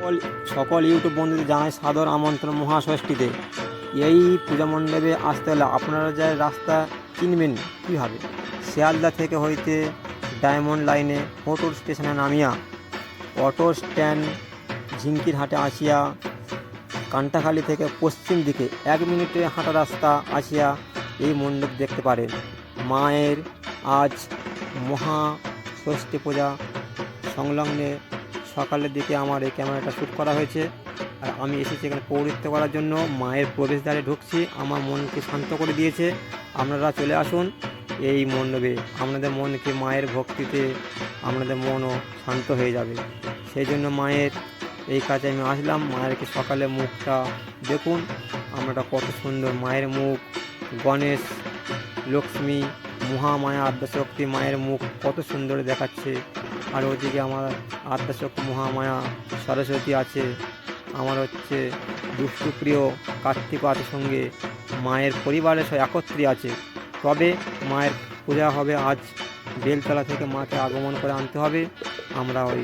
সকল সকল ইউটিউব বন্ধুদের জানাই সাদর আমন্ত্রণ মহাষষ্ঠীতে। এই পূজা মণ্ডপে আসতে হলে আপনারা যা রাস্তা চিনবেন কীভাবে? শিয়ালদা থেকে হইতে ডায়মন্ড লাইনে মোটর স্টেশনে নামিয়া অটো স্ট্যান্ড ঝিঙ্কির হাটে আসিয়া কান্টাখালি থেকে পশ্চিম দিকে এক মিনিটে হাঁটা রাস্তা আসিয়া এই মণ্ডপ দেখতে পারেন মায়ের আজ মহা ষষ্ঠী পূজা সংলগ্নে সকালের দিকে আমার এই ক্যামেরাটা শ্যুট করা হয়েছে। আর আমি এসেছি এখানে পৌরহিত্য করার জন্য। মায়ের প্রবেশদ্বারে ঢুকছি। আমার মনকে শান্ত করে দিয়েছে। আপনারা চলে আসুন এই মণ্ডপে। আপনাদের মনকে মায়ের ভক্তিতে আপনাদের মনও শান্ত হয়ে যাবে। সেই জন্য মায়ের এই কাজে আমি আসলাম। মায়েরকে সকালে মুখটা দেখুন। আমরা কত সুন্দর মায়ের মুখ। গণেশ, লক্ষ্মী মহামায়া আদ্যাশক্তি মায়ের মুখ কত সুন্দর দেখাচ্ছে। আর ওদিকে আমার আদ্যাশক্তি মহামায়া সরস্বতী আছে। আমার হচ্ছে দুষ্টুপ্রিয় কার্তিক সঙ্গে মায়ের পরিবারের সব একত্রী আছে। তবে মায়ের পূজা হবে আজ। বেলতলা থেকে মাকে আগমন করে আনতে হবে। আমরা ওই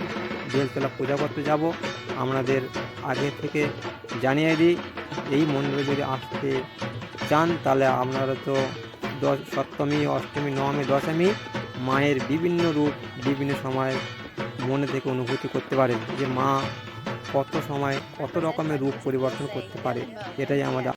বেলতলা পূজা করতে যাব। আমাদের আগে থেকে জানিয়ে দিই, এই মন্দিরে যদি আসতে চান তাহলে আপনারা তো দশ, সপ্তমী, অষ্টমী, নবমী, দশমী মায়ের বিভিন্ন রূপ বিভিন্ন সময় মনে থেকে অনুভূতি করতে পারেন যে মা কত সময় কত রকমের রূপ পরিবর্তন করতে পারে, এটাই আমাদের